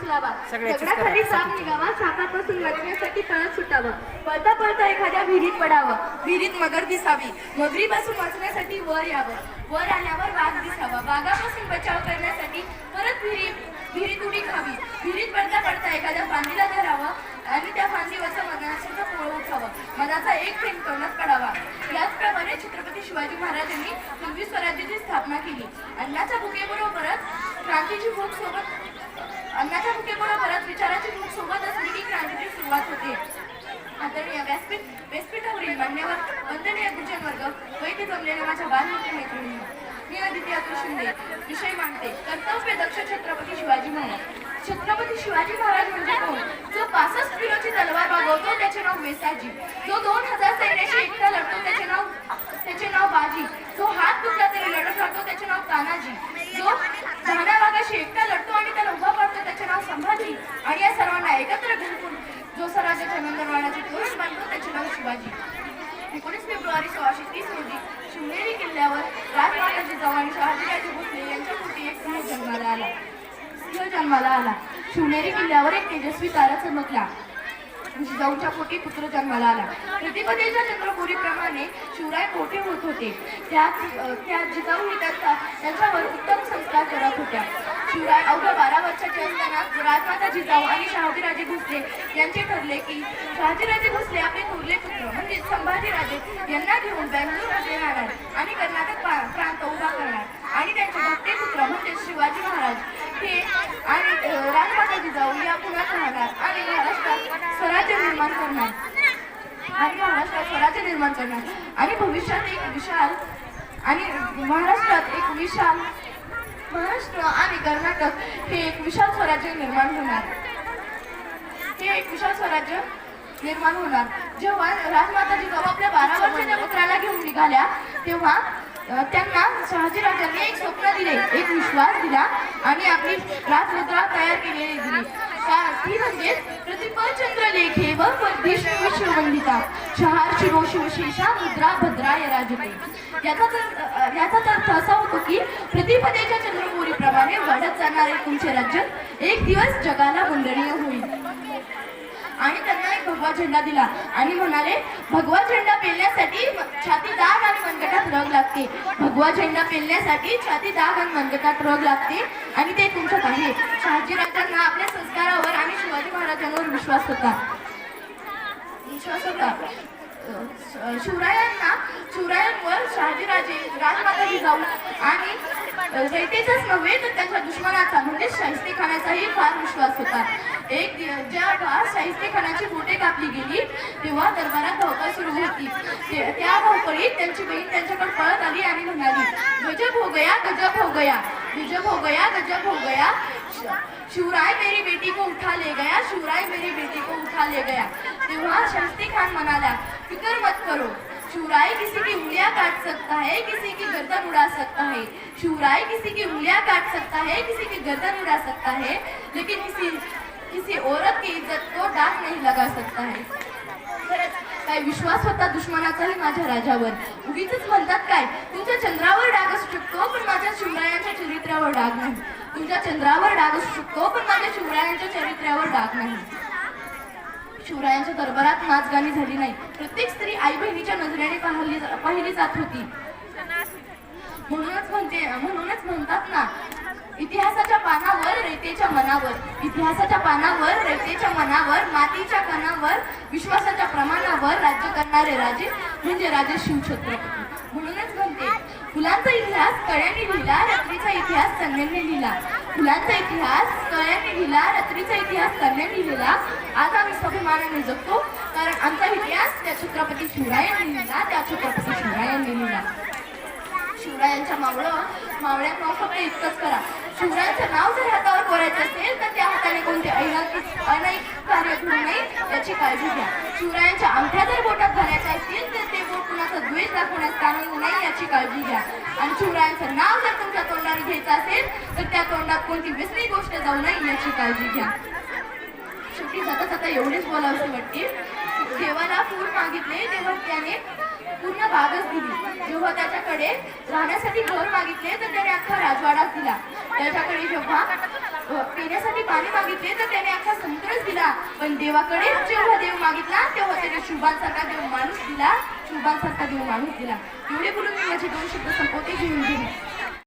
उचलावा साप निघावा सापापासून वाचण्यासाठी पळत सुटावं. पळता पळता एखाद्या विहिरीत पडावं. विहिरीत मगर दिसावी. मगरीपासून वाचण्यासाठी वर यावं. वर आल्यावर वाघ दिसावा. वाघापासून बचाव करण्यासाठी परत विहिरी विहिरीत उडी खावी. विहिरीत पडता पडता एखाद्या फांदीला धरावं आणि त्या फांदीवरचं मनाचं पोळ उठावं. मनाचा एक थेंब तोंडात पडावा. याचप्रमाणे छत्रपती शिवाजी महाराजांनी हिंदवी स्वराज्याची स्थापना केली. अन्नाच्या भुकेबरोबरच क्रांतीची भूक सोबत अन्नाच्या परत विचाराची भूक सोबत असली की क्रांतीची सुरुवात होते. आदरणीय व्यासपीठ व्यासपीठावरील मान्यवर वंदनीय गुरुजन वर्ग वैद्य जमलेल्या माझ्या बालमोठ्या मैत्रिणी मी आदित्य अतुल शिंदे विषय मांडते. कर्तव्य दक्ष छत्रपती शिवाजी महाराज. छत्रपती शिवाजी महाराज म्हणजे कोण? जो पासष्ट किलोची तलवार वागवतो त्याचे नाव मेसाजी. जो दोन हजार सैन्याशी एकटा लढतो त्याचे नाव त्याचे नाव बाजी. जो हात दुखला तरी लढत राहतो त्याचे नाव तानाजी. जो धाना वाघाशी एकटा लढतो आणि त्याला उभा पडतो त्याचे नाव संभाजी आणि या सर्वांना एकत्र घेऊन जो स्वराज्याच्या नंदनवाडाचे तोरण बांधतो त्याचे नाव शिवाजी एकोणीस फेब्रुवारी सोळाशे तीस रोजी शिवनेरी किल्ल्यावर राजमाता जिजाऊ आणि शहाजीराजे भोसले यांच्या पोटी एक सिंह जन्माला आला सिंह जन्माला आला. शिवनेरी किल्ल्यावर एक तेजस्वी तारा चमकला. जिजाऊच्या पोटी पुत्र जन्माला आला. प्रतिपदेच्या चंद्रपुरीप्रमाणे शिवराय मोठे होत होते. त्यात त्या जिजाऊ ही त्यांचा त्यांच्यावर उत्तम संस्कार करत होत्या. शिवराय अवघ्या बारा वर्षाचे असताना राजमाता जिजाऊ आणि शहाजीराजे भोसले यांचे ठरले की शहाजीराजे भोसले आपले थोरले पुत्र म्हणजे संभाजीराजे यांना घेऊन बँगलोरमध्ये राहणार आणि कर्नाटक पा- प्रांत उभा करणार आणि त्यांचे धाकटे पुत्र म्हणजे शिवाजी महाराज हे आणि अ, राजमाता जिजाऊ या पुण्यात राहणार आणि महाराष्ट्रात स्वराज्य निर्माण करणार. आणि महाराष्ट्रात स्वराज्य निर्माण करणार. आणि भविष्यात एक विशाल आणि महाराष्ट्रात एक विशाल महाराष्ट्र आणि कर्नाटक हे एक विशाल स्वराज्य निर्माण होणार. हे एक विशाल स्वराज्य निर्माण होणार. जेव्हा राजमाता जिजाऊ आपल्या बारा वर्षाच्या पुत्राला घेऊन निघाल्या तेव्हा त्यांना शहाजीराजांनी एक स्वप्न दिले एक विश्वास दिला आणि आपली राजमुद्रा तयार केलेली दिली. ती म्हणजे प्रतिपल चंद्र व विश्ववंदिता शहार शिरो शिवशेषा मुद्रा भद्राय राजते. याचा याचाच अर्थ असा होतो की प्रतिपदेच्या चंद्रपुरीप्रमाणे वाढत जाणारे तुमचे राज्य एक दिवस जगाला वंदनीय होईल. आणि त्यांना एक भगवा झेंडा दिला. आणि म्हणाले भगवा झेंडा पेलण्यासाठी छाती दाग आणि मनगटात रग लागते. भगवा झेंडा पेलण्यासाठी छाती दाग आणि मनगटात रग लागते आणि ते तुमच्यात आहे. शहाजीराजांना आपल्या शिवाजी महाराजांवर विश्वास होता. विश्वास होता. शिवरायांना शिवरायांवर शहाजीराजे राजमाता जिजाऊ आणि अं, रयतेचाच नव्हे तर त्यांच्या दुश्मनाचा म्हणजे शाहिस्ते खानाचाही फार विश्वास होता. एक जेव्हा शाहिस्ते खानाची बोटे कापली गेली तेव्हा दरबारात धावपळ सुरू होती. त्या धावपळीत त्यांची बहीण त्यांच्याकडे पळत आली आणि म्हणाली गजब हो गया गजब हो गया गजब हो गया गजब हो गया. शिवराय मेरी बेटी को उठा ले गया शिवराय मेरी बेटी को उठा ले गया। तेव्हा शास्त्री खान म्हणाला फिकर मत करो शिवराय किसी की उंगलियां काट सकता है किसी की गर्दन उड़ा सकता है। शिवराय किसी की उंगलियां काट सकता है किसी की गर्दन उड़ा सकता है लेकिन किसी किसी औरत की इज्जत को दाग नहीं लगा सकता है। खरंच काय विश्वास होता दुश्मनाचाही माझ्या राजावर. उगीच म्हणतात काय तुमच्या चंद्रावर डाग असू शकतो पण माझ्या शिवरायांच्या चरित्रावर डाग नाही. तुझ्या चंद्रावर डाग असू शकतो पण माझ्या शिवरायांच्या चरित्र्यावर डाग नाही. शिवरायांच्या दरबारात नाचगाणी झाली नाही. प्रत्येक स्त्री आई बहिणीच्या नजरेने पाहिली पाहिली जात होती. म्हणूनच म्हणते म्हणूनच म्हणतात ना इतिहासाच्या पानावर रेतेच्या मनावर. इतिहासाच्या पानावर रेतेच्या मनावर मातीच्या कणावर विश्वासाच्या प्रमाणावर राज्य करणारे राजे म्हणजे राजे शिवछत्रपती. म्हणूनच म्हणते फुलांचा इतिहास कळ्याने लिहिला रात्रीचा इतिहास कन्याने लिहिला. फुलांचा इतिहास कळ्याने लिहिला रात्रीचा इतिहास कन्याने लिहिला. आज आम्ही स्वाभिमानाने जगतो कारण आमचा इतिहास त्या छत्रपती शिवरायांनी लिहिला त्या छत्रपती शिवरायांनी लिहिला. शिवरायांच्या मावळं मावळ्यात नाव फक्त इतकंच करा. शिवरायांचं नाव जर हातावर कोरायचं असेल तर त्या हाताने कोणते अनैतिक अनेक कार्य घडू काळजी घ्या. शिवरायांच्या अंगठ्या जर बोटात घालायच्या असतील तर ते बोट कुणाचा द्वेष दाखवण्यास कारण नाही याची काळजी घ्या. आणि शिवरायांचं नाव जर तुमच्या तोंडाने घ्यायचं असेल तर त्या तोंडात कोणती विसरी गोष्ट जाऊ नये याची काळजी घ्या. शेवटी जाता जाता एवढेच बोलावसे वाटते. देवाला फूल मागितले तेव्हा त्याने पूर्ण बागच दिली. जेव्हा त्याच्याकडे राहण्यासाठी घर मागितले तर त्याने अख्खा राजवाडाच दिला. त्याच्याकडे जेव्हा पिण्यासाठी पाणी मागितले तर त्याने अख्खा समुद्रच दिला. पण देवाकडे जेव्हा देव मागितला तेव्हा त्याने शुभांसारखा देव माणूस दिला. शुभांसारखा देव माणूस दिला. एवढे बोलून मी माझे दोन शब्द संपवते. घेऊन गेले